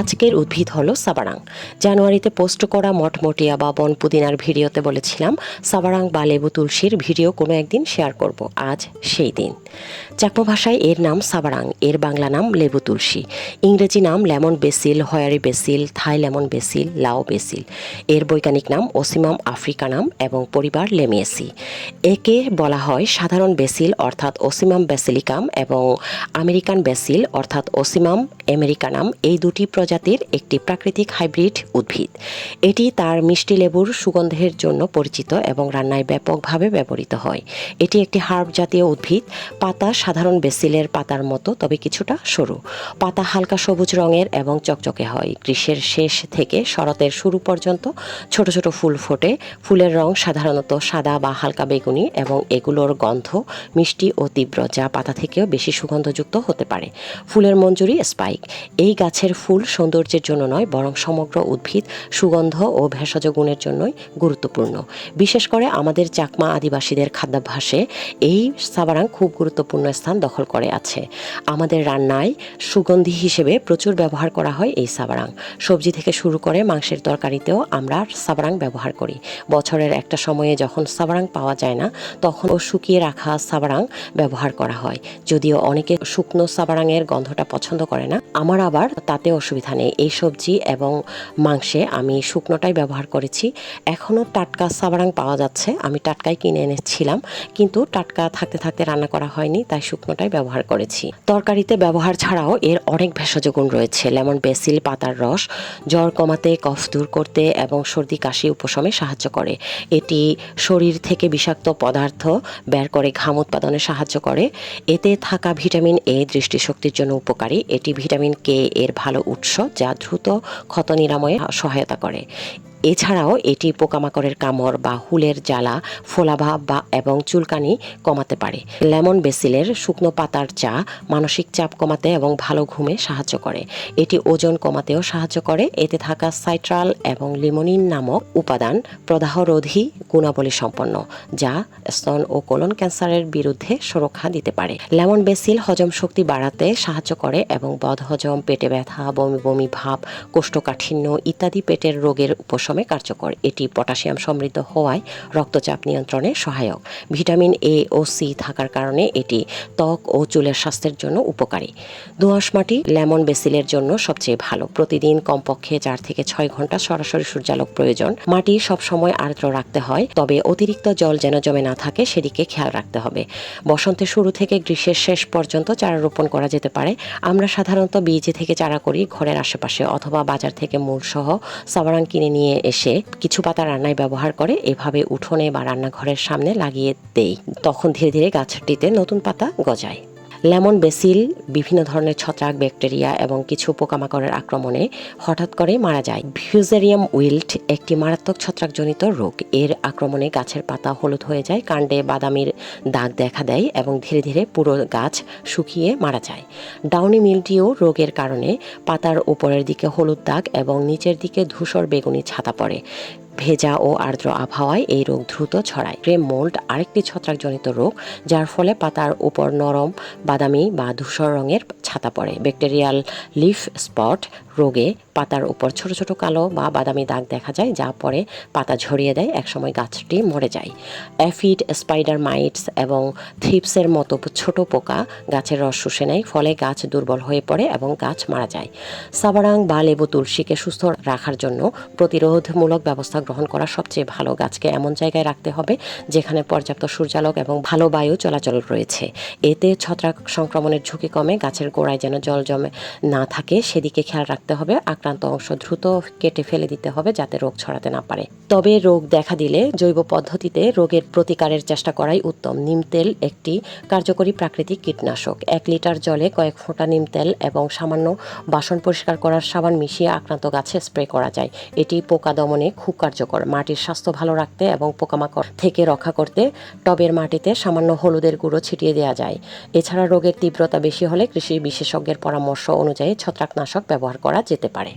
আজকের উদ্ভিদ হলো সাবারাং। জানুয়ারিতে পোস্ট করা মটমটিয়া বা বন পুদিনার ভিডিওতে বলেছিলাম, সাবারাং বা লেবু তুলসীর ভিডিও কোনো একদিন শেয়ার করব, আজ সেই দিন। চাকমা ভাষায় এর নাম সাবারাং, এর বাংলা নাম লেবু তুলসী। ইংরেজি নাম lemon basil, hoary basil, Thai lemon basil, Lao basil. এর বৈজ্ঞানিক নাম ওসিমাম আফ্রিকানাম এবং পরিবার লেমিয়েসি। একে বলা হয় সাধারণ বেসিল অর্থাৎ ওসিমাম বেসিলিকাম এবং আমেরিকান বেসিল অর্থাৎ ওসিমাম আমেরিকানাম এই দুটি প্রজাতির একটি প্রাকৃতিক হাইব্রিড উদ্ভিদ। এটি তার মিষ্টি লেবুর সুগন্ধের জন্য পরিচিত এবং রান্নায় ব্যাপকভাবে ব্যবহৃত হয়। এটি একটি হার্ব জাতীয় উদ্ভিদ। পাতা সাধারণ বেসিলের পাতার মতো, তবে কিছুটা সরু। পাতা হালকা সবুজ রঙের এবং চকচকে হয়। গ্রীষ্মের শেষ থেকে শরতের শুরু পর্যন্ত ছোট ছোট ফুল ফোটে। ফুলের রং সাধারণত সাদা বা হালকা বেগুনি এবং এগুলোর গন্ধ মিষ্টি ও তীব্র, যা পাতা থেকেও বেশি সুগন্ধযুক্ত হতে পারে। ফুলের মঞ্জুরি স্পাইক। এই গাছের ফুল সৌন্দর্যের জন্য নয়, বরং সমগ্র উদ্ভিদ, সুগন্ধ ও ভেষজ গুণের জন্যই গুরুত্বপূর্ণ। বিশেষ করে আমাদের চাকমা আদিবাসীদের খাদ্যাভ্যাসে এই সাবারাং খুব গুরুত্বপূর্ণ স্থান দখল করে আছে। আমাদের রান্নায় সুগন্ধি হিসেবে প্রচুর ব্যবহার করা হয় এই সাবারাং সবজি থেকে শুরু করে মাংসের তরকারিতেও আমরা সাবারাং ব্যবহার করি। বছরের একটা সময়ে যখন সাবারাং পাওয়া যায় না, তখন ও শুকিয়ে রাখা সাবারাং ব্যবহার করা হয়। যদিও অনেকে শুকনো সাবারাংয়ের গন্ধটা পছন্দ করে না, আমার আবার তাতে অসুবিধা নেই এই সবজি এবং মাংসে আমি শুকনোটাই ব্যবহার করেছি। এখনও টাটকা সাবারাং পাওয়া যাচ্ছে, আমি টাটকাই কিনে এনেছিলাম, কিন্তু টাটকা থাকতে থাকতে রান্না করা হয়নি, তাই শুকনোটাই ব্যবহার করেছি। তরকারিতে ব্যবহার ছাড়াও এর অনেক ভেষজ গুণ রয়েছে লেমন বেসিল, পাতার রস, জ্বর কমাতে, কফ দূর করতে এবং সর্দি, কাশি উপশমে সাহায্য করে। এটি শরীর থেকে বিষাক্ত পদার্থ বের করে ঘাম উৎপাদনে সাহায্য করে। এতে থাকা ভিটামিন এ দৃষ্টিশক্তির জন্য উপকারী, এটি ভিটামিন কে এর ভালো উৎস। যা দ্রুত ক্ষত নিরাময়ে সহায়তা করে। এছাড়াও এটি পোকামাকড়ের কামড় বা হুলের জ্বালা ফোলাভাব বা এবং চুলকানি কমাতে পারে। লেমন বেসিলের শুকনো পাতার চা মানসিক চাপ কমাতে এবং ভালো ঘুমে সাহায্য করে। এটি ওজন কমাতেও সাহায্য করে। এতে থাকা সাইট্রাল এবং লিমোনিন নামক উপাদান প্রদাহরোধী গুণাবলী সম্পন্ন, যা স্তন ও কোলন ক্যান্সারের বিরুদ্ধে সুরক্ষা দিতে পারে। লেমন বেসিল হজম শক্তি বাড়াতে সাহায্য করে এবং বদহজম, পেটে ব্যথা, বমি বমি ভাব, কোষ্ঠকাঠিন্য ইত্যাদি পেটের রোগের উপশমে কার্যকর। এটি পটাশিয়াম সমৃদ্ধ হওয়ায় রক্তচাপ নিয়ন্ত্রণে সহায়ক। ভিটামিন এ ও সি থাকার কারণে এটি ত্বক ও চুলের স্বাস্থ্যের জন্য উপকারী। দোআঁশ মাটি লেমন বেসিলের জন্য সবচেয়ে ভালো। প্রতিদিন কমপক্ষে চার থেকে ছয় ঘণ্টা সরাসরি সূর্যালোক প্রয়োজন। মাটি সবসময় আর্দ্র রাখতে হয়, তবে অতিরিক্ত জল যেন জমে না থাকে সেদিকে খেয়াল রাখতে হবে। বসন্তের শুরু থেকে গ্রীষ্মের শেষ পর্যন্ত চারা রোপণ করা যেতে পারে। আমরা সাধারণত বীজ থেকে চারা করি ঘরের আশেপাশে অথবা বাজার থেকে মূল সহ সাবারাং কিনে নিয়ে এসে কিছু পাতা রান্নায় ব্যবহার করে, এভাবে উঠোনে বা রান্নাঘরের সামনে লাগিয়ে দেই। তখন ধীরে ধীরে গাছটিতে নতুন পাতা গজায়। লেমন বেসিল, বিভিন্ন ধরনের ছত্রাক, ব্যাকটেরিয়া এবং কিছু পোকামাকড়ের আক্রমণে হঠাৎ করে মারা যায়। ফিউজেরিয়াম উইল্ট একটি মারাত্মক ছত্রাকজনিত রোগ। এর আক্রমণে গাছের পাতা হলুদ হয়ে যায়, কাণ্ডে বাদামির দাগ দেখা দেয় এবং ধীরে ধীরে পুরো গাছ শুকিয়ে মারা যায়। ডাউনি মিল্ডিও রোগের কারণে পাতার উপরের দিকে হলুদ দাগ এবং নিচের দিকে ধূসর বেগুনি ছাতা পড়ে। ভেজা ও আর্দ্র আবহাওয়ায় এই রোগ দ্রুত ছড়ায়। গ্রে মোল্ড আরেকটি ছত্রাকজনিত রোগ, যার ফলে পাতার উপর নরম বাদামি বা ধূসর রঙের ছাতা পড়ে। ব্যাকটেরিয়াল লিফ স্পট রোগে পাতার উপর ছোট ছোট কালো বা বাদামি দাগ দেখা যায়, যা পরে পাতা ঝরিয়ে দেয়, একসময় গাছটি মরে যায়। অ্যাফিড স্পাইডার মাইটস এবং থ্রিপসের মতো ছোট পোকা গাছের রস শুষে নেয়, ফলে গাছ দুর্বল হয়ে পড়ে এবং গাছ মারা যায়। সাবারাং বা লেবু তুলসীকে সুস্থ রাখার জন্য প্রতিরোধমূলক ব্যবস্থা গ্রহণ করা সবচেয়ে ভালো গাছকে এমন জায়গায় রাখতে হবে, যেখানে পর্যাপ্ত সূর্যালোক এবং ভালো বায়ু চলাচল রয়েছে। এতে ছত্রাক সংক্রমণের ঝুঁকি কমে, গাছের গোড়ায় যেন জল জমে না থাকে, সেদিকে খেয়াল রাখতে হবে, আক্রান্ত অংশ দ্রুত কেটে ফেলে দিতে হবে যাতে রোগ ছড়াতে না পারে। তবে রোগ দেখা দিলে জৈব পদ্ধতিতে রোগের প্রতিকারের চেষ্টা করাই উত্তম। নিম তেল একটি কার্যকরী প্রাকৃতিক কীটনাশক। এক লিটার জলে কয়েক ফোঁটা নিম তেল এবং সামান্য বাসন পরিষ্কার করার সাবান মিশিয়ে আক্রান্ত গাছে স্প্রে করা যায়। এটি পোকা দমনে খুব কার্যকর। মাটির স্বাস্থ্য ভালো রাখতে এবং পোকামাকড় থেকে রক্ষা করতে টবের মাটিতে সামান্য হলুদের গুঁড়ো ছিটিয়ে দেওয়া যায়। এছাড়া রোগের তীব্রতা বেশি হলে কৃষি বিশেষজ্ঞের পরামর্শ অনুযায়ী ছত্রাকনাশক ব্যবহার করা যেতে পারে।